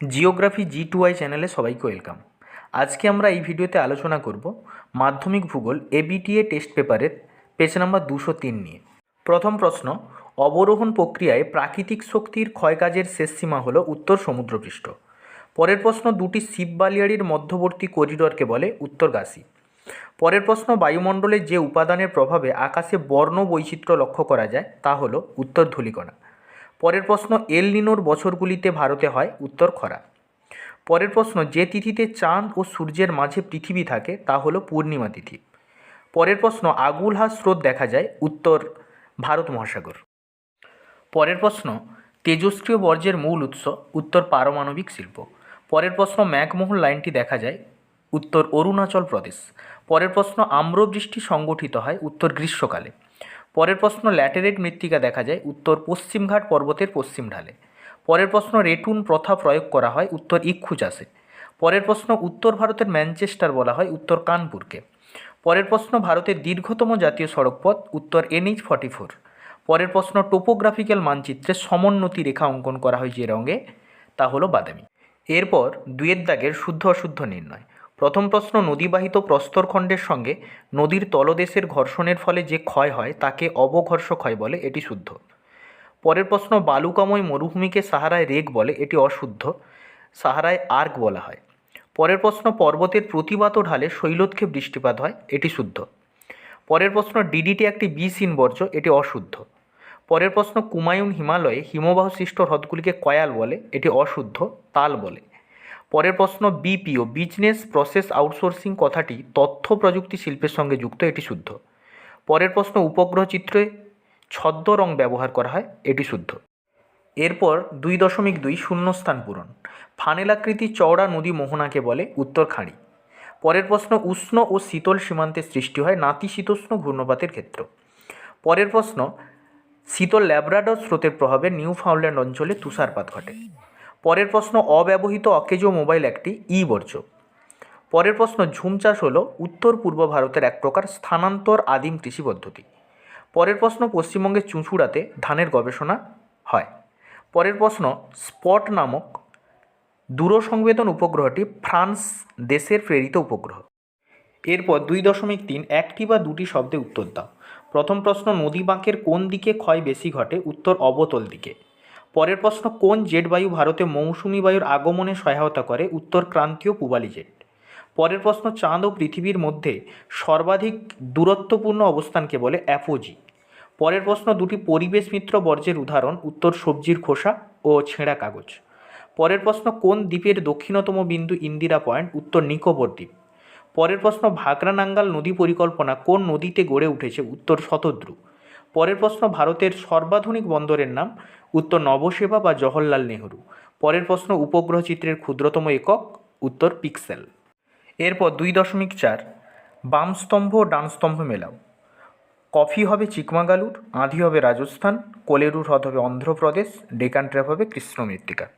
Geography G two I চ্যানেলে সবাইকে welcome. আজকে আমরা এই ভিডিওতে আলোচনা করব মাধ্যমিক ভূগোল এবিটিএ টেস্ট পেপারের পেজ নাম্বার দুশো তিন নিয়ে। প্রথম প্রশ্ন, অবরোহণ প্রক্রিয়ায় প্রাকৃতিক শক্তির ক্ষয়কাজের শেষ সীমা হলো উত্তর সমুদ্রপৃষ্ঠ। পরের প্রশ্ন, দুটি শিব বালিয়াড়ির মধ্যবর্তী করিডরকে বলে উত্তরগাছি পরের প্রশ্ন, বায়ুমণ্ডলে যে উপাদানের প্রভাবে আকাশে বর্ণ বৈচিত্র্য লক্ষ্য করা যায় তা হলো উত্তর ধূলিকণা। পরের প্রশ্ন, এল নিনোর বছরগুলিতে ভারতে হয়? উত্তর, খরা। পরের প্রশ্ন, যে তিথিতে চাঁদ ও সূর্যের মাঝে পৃথিবী থাকে, তা হলো পূর্ণিমা তিথি। পরের প্রশ্ন, আগুলহা স্রোত দেখা যায়? উত্তর, ভারত মহাসাগর। পরের প্রশ্ন, তেজস্ক্রিয় বর্জ্যের মূল উৎস? উত্তর, পারমাণবিক শিল্প। পরের প্রশ্ন ম্যাকমোহন লাইনটি দেখা যায়? উত্তর, অরুণাচল প্রদেশ। পরের প্রশ্ন, আম্রবৃষ্টি সংগঠিত হয়? উত্তর, গ্রীষ্মকালে। পরের প্রশ্ন, ল্যাটেরাইট মৃত্তিকা দেখা যায় উত্তর পশ্চিমঘাট পর্বতের পশ্চিম ঢালে। পরের প্রশ্ন, রেটুন প্রথা প্রয়োগ করা হয় উত্তর ইক্ষু চাষে পরের প্রশ্ন, উত্তর ভারতের ম্যানচেস্টার বলা হয় উত্তর কানপুরকে। পরের প্রশ্ন, ভারতের দীর্ঘতম জাতীয় সড়কপথ উত্তর এনএইচ ফর্টি ফোর। পরের প্রশ্ন, টোপোগ্রাফিক্যাল মানচিত্রে সমোন্নতি রেখা অঙ্কন করা হয় যে রঙে, তা হলো বাদামি। এরপর, দুয়ের দাগের শুদ্ধ অশুদ্ধ নির্ণয়। প্রথম প্রশ্ন, নদীবাহিত প্রস্তরখণ্ডের সঙ্গে নদীর তলদেশের ঘর্ষণের ফলে যে ক্ষয় হয়, তাকে অবঘর্ষ ক্ষয় বলে, এটি শুদ্ধ। পরের প্রশ্ন, বালুকাময় মরুভূমিকে সাহারায় রেগ বলে, এটি অশুদ্ধ। সাহারায় আর্ক বলা হয়। পরের প্রশ্ন, পর্বতের প্রতিবাত ঢালে শৈলতকে বৃষ্টিপাত হয়, এটি শুদ্ধ। পরের প্রশ্ন, ডিডিটি একটি বিষহীন বর্জ্য, এটি অশুদ্ধ। পরের প্রশ্ন, কুমায়ুন হিমালয়ে হিমবাহ সৃষ্ট হ্রদগুলিকে কয়াল বলে, এটি অশুদ্ধ, তাল বলে। পরের প্রশ্ন বিপিও বিজনেস প্রসেস আউটসোর্সিং কথাটি তথ্য প্রযুক্তি শিল্পের সঙ্গে যুক্ত, এটি শুদ্ধ। পরের প্রশ্ন উপগ্রহ চিত্রে ছদ্ম রং ব্যবহার করা হয়, এটি শুদ্ধ। এরপর দুই দশমিক দুই শূন্যস্থান পূরণ। ফানেলাকৃতি চওড়া নদী মোহনাকে বলে উত্তর খাঁড়ি। পরের প্রশ্ন উষ্ণ ও শীতল সীমান্তে সৃষ্টি হয় নাতিশীতোষ্ণ ঘূর্ণপাতের ক্ষেত্র। পরের প্রশ্ন, শীতল ল্যাব্রাডর স্রোতের প্রভাবে নিউ ফাউন্ডল্যান্ড অঞ্চলে তুষারপাত ঘটে। পরের প্রশ্ন অব্যবহৃত অকেজো মোবাইল একটি ই বর্জ্য পরের প্রশ্ন, ঝুম চাষ হলো উত্তর পূর্ব ভারতের এক প্রকার স্থানান্তর আদিম কৃষি পদ্ধতি। পরের প্রশ্ন, পশ্চিমবঙ্গের চুঁচুড়াতে ধানের গবেষণা হয়। পরের প্রশ্ন, স্পট নামক দূরসংবেদন উপগ্রহটি ফ্রান্স দেশের প্রেরিত উপগ্রহ। এরপর দুই দশমিক তিন, একটি বা দুটি শব্দে উত্তর দাও। প্রথম প্রশ্ন, নদী বাঁকের কোন দিকে ক্ষয় বেশি ঘটে? উত্তর অবতল দিকে। পরের প্রশ্ন, কোন জেট বায়ু ভারতে মৌসুমি বায়ুর আগমনে সহায়তা করে? উত্তর, ক্রান্তীয় পূবালি জেট। পরের প্রশ্ন, চাঁদ ও পৃথিবীর মধ্যে সর্বাধিক দূরত্বপূর্ণ অবস্থানকে বলে? অ্যাপোজি। পরের প্রশ্ন, দুটি পরিবেশ মিত্র বর্জ্যের উদাহরণ, উত্তর, সবজির খোসা ও ছেঁড়া কাগজ। পরের প্রশ্ন, কোন দ্বীপের দক্ষিণতম বিন্দু ইন্দিরা পয়েন্ট? উত্তর, নিকোবর দ্বীপ। পরের প্রশ্ন ভাগরানাঙ্গাল নদী পরিকল্পনা কোন নদীতে গড়ে উঠেছে? উত্তর, শতদ্রু। পরের প্রশ্ন, ভারতের সর্বাধুনিক বন্দরের নাম উত্তর নবসেবা বা জওহরলাল নেহরু। পরের প্রশ্ন, উপগ্রহ চিত্রের ক্ষুদ্রতম একক, উত্তর পিক্সেল। এরপর দুই দশমিক চার, বাম স্তম্ভ ও ডান স্তম্ভ মেলাও। কফি হবে চিকমাগালুর, আঁধি হবে রাজস্থান, কোলেরুর হ্রদ হবে অন্ধ্রপ্রদেশ, ডেকান ট্র্যাপ হবে কৃষ্ণ মৃত্তিকা